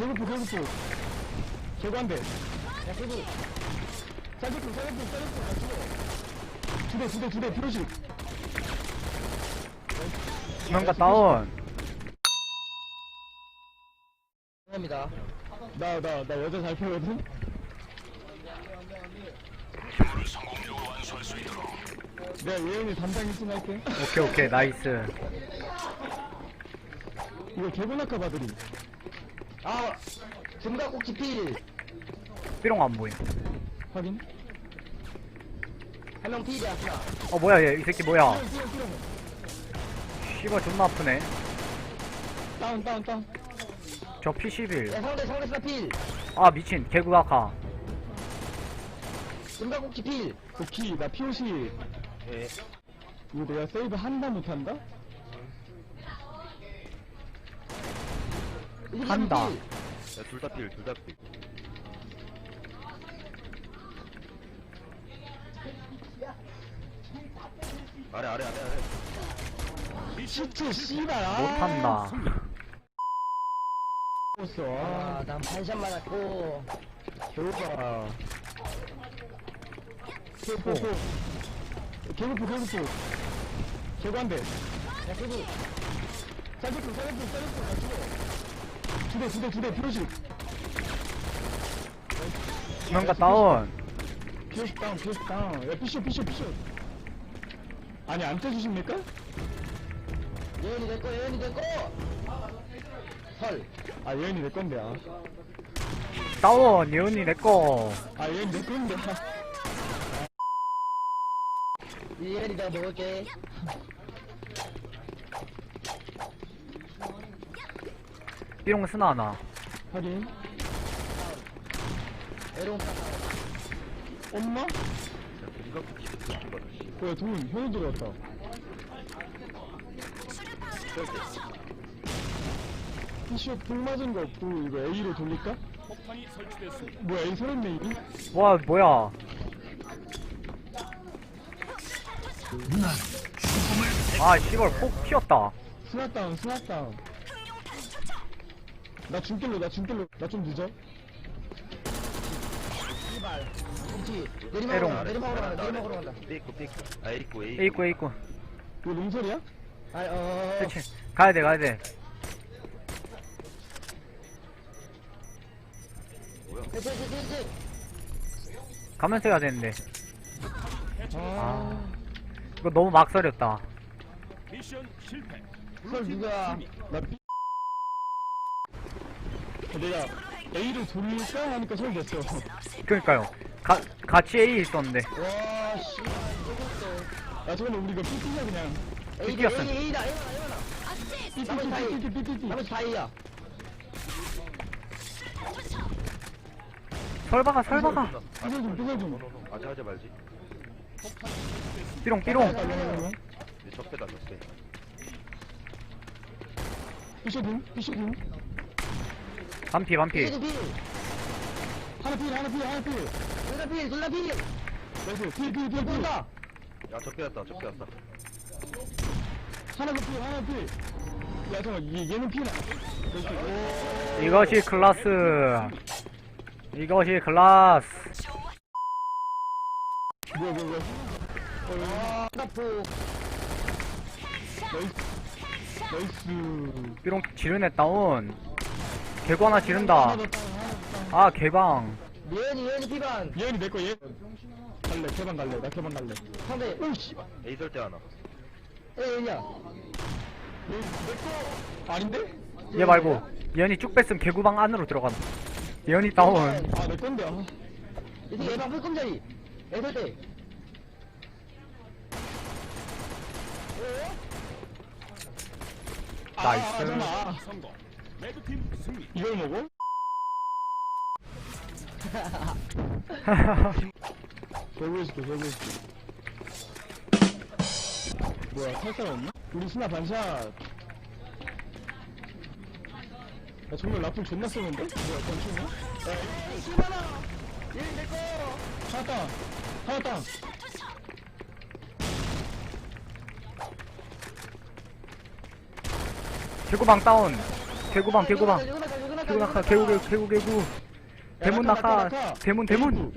개구포 개구포. 개구 한대. 야 개구. 쌀개포 나 죽어 두대 두 대 두대. 피로식 도망가 다운. 합니다. 나나 나 여자 잘 피거든? 내가 예은이 담당 1등 할게. 오케이 오케이. 나이스. 이거 개구나카 바들이 아, 금각꼭지 필. 삐롱 안 보임 확인 한명 필이야, 하나. 어 뭐야 얘 이 새끼 뭐야 삐용 삐용 삐용 씨발 존나 아프네 다운 다운 다운 저 P11 야, 상대, 상대 스나 필. 아 미친 개구 아카 금각꼭지 필. 오키 나 POC 예. 이거 내가 세이브 한다 못한다? 한다. 둘다 필, 둘다 필. 아래, 아래, 아래, 아래. 시트 씨발. 아. 못한다. 죽었어. 아, 아난 반샷 맞았고. 개구포 개구포 개구포 개구 한대. 야, 개구. 쌀개포 쌀개포 나 죽어 두대 두 대 두대 피로식 도망가 다운 피오식 다운 피오식 다운 야 피쇼 피쇼 피쇼 아니 안 떼주십니까? 예은이 내 거, 예은이 내 거. 헐. 아 예은이 내 건데 아, 다운 예은이 내꺼 아 예은이 내 건데 아. 예은이 내가 먹을게. 삐롱 스나 하나. 확인. 에롱. 엄마? 뭐야 돈 현우 들어왔다. 피쇼 불 맞은 거 없고 이거 A로 돌릴까? 뭐야 A 서른 메이비? 와 뭐야. 아 씨발 폭 튀었다. 스나다운 스나다운 나 중길로 나 중길로 나 좀 늦어. 그렇지. 에롱. 내리막으로 간다, 내리막으로 간다, 내리막으로 간다. 삐있고, 삐있고. 아, 있고, A. 에이쿠 에이쿠 이거 롱설이야? 아, 어. 그치 가야 돼 가야돼 됐지, 됐지, 됐지. 가면서 해야 되는데 아, 아 이거 너무 막설이었다 미션 실패. 설 누가? 나 삐... 내가 A로 돌릴까 하니까 설 됐어 그러니까요 가, 같이 A 있었는데 와, 씨. 야 저거는 우리 이거 삐삐야 그냥 삐삐였음. A, A다, A다, A다. 나머지 다 A. 삐삐삐삐삐삐삐 나머지 다 A야. 설박아 설박아 삐설 좀 삐설 좀 아직 하지 말지. 삐롱 삐롱 내 적배다, 적배. 삐쇼딘 삐쇼딘 반피 반피. 필, 필. 하나 필 하나 필 하나 필. 둘 다 필, 둘 다 필. 나이스. 필필필필. 둘다. 야, 적배 왔다, 적배 왔다. 하나 필 하나 필야 잠깐 얘, 얘는 필 나이스. 오. 이것이 클라스. 이것이 클라스. 뭐야 뭐야 뭐야? 아, 나포. 나이스. 나이스. 삐롱 지르네 다운 개구 하나 지른다. 아 개방 예은이, 예은이 피반. 얘는 내거 얘 갈래 개방 갈래 나 개방 갈래 상대. 오 씨발 A 설때 하나. 예은이야. 얘내거 아닌데? 얘 말고 예언이 쭉 뺐으면 개구방 안으로 들어간다 예언이 다운 아 내 건데 아 이제 예방 불금자리. 애 설 때. 아, 나이스. 아, 아, 성공. 레드팀 승리. 이걸 먹어? 개구해줄게 개구해줄게 뭐야 탈사람 없나? 우리 스나 반샷 야 정말 라플 존나 쏘는데? 뭐야 권총이야? 야 씨발아 얘는 내꺼 하나 땅 하나 땅 개구방 다운 개구방 개구방. 개구 낙하 개구 개구 개구 개구. 대문 낙하 대문 대문.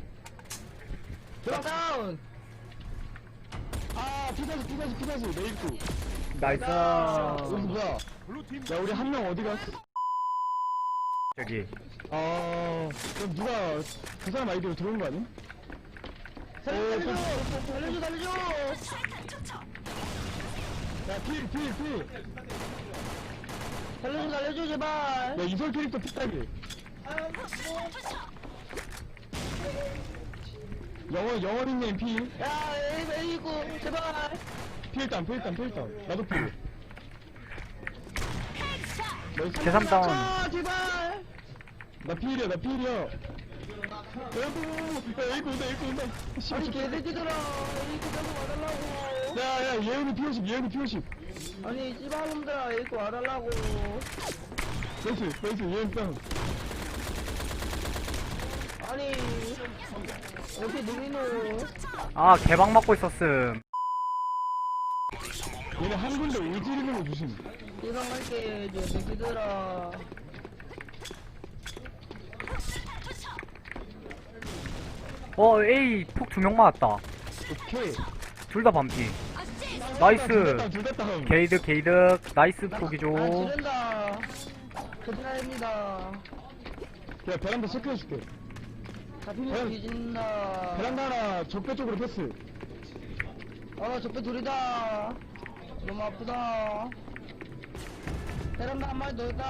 드랍 다운. 아 피사지 피사지 내 입구. 나이스. 여기 뭐야? 블루팀 야 우리 한 명 어디 갔어 저기. 아 그럼 누가 그 사람 아이디로 들어온 거 아니? 살려줘 살려줘 살려줘. 야필필필 살려줘 살려줘 제발. 야 이설 캐릭터 피딱이 영어 영어 닉네임 필. 야 에이 에이구 제발. 필단 필단 필단 나도 필. 나이스. 계산 다운. 아 제발. 나 필이야 나 필이야. 에이구 야 에이구 온다 에이구 온다 씨, 아니 씨. 개새끼들아. 에이구 빼고 와달라고 야야 예은이 피오십 예은이 피오십. 아니 씨발놈들아 에이구 와달라고. 나이스 나이스 예은 땅 아니 어떻게 느리노? 아 개방 맞고 있었음. 얘네 한 군데 오지르는 거 조심. 이상할게 저 새끼들아. 어 A 폭두 명 맞았다. 오케이 둘 다 반피. 나이스. 둘다 게이득 게이득. 나이스 지른다. 괜찮습니다 야 베란다 체크해줄게. 잡히면 뒤진다. 베란다 하나 적배 쪽으로 패스. 아 적배 둘이다. 너무 아프다. 베란다 한 마리 더 있다.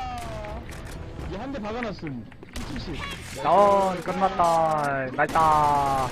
얘 한 대 박아놨음. 70씩 다운 끝났다. 나이다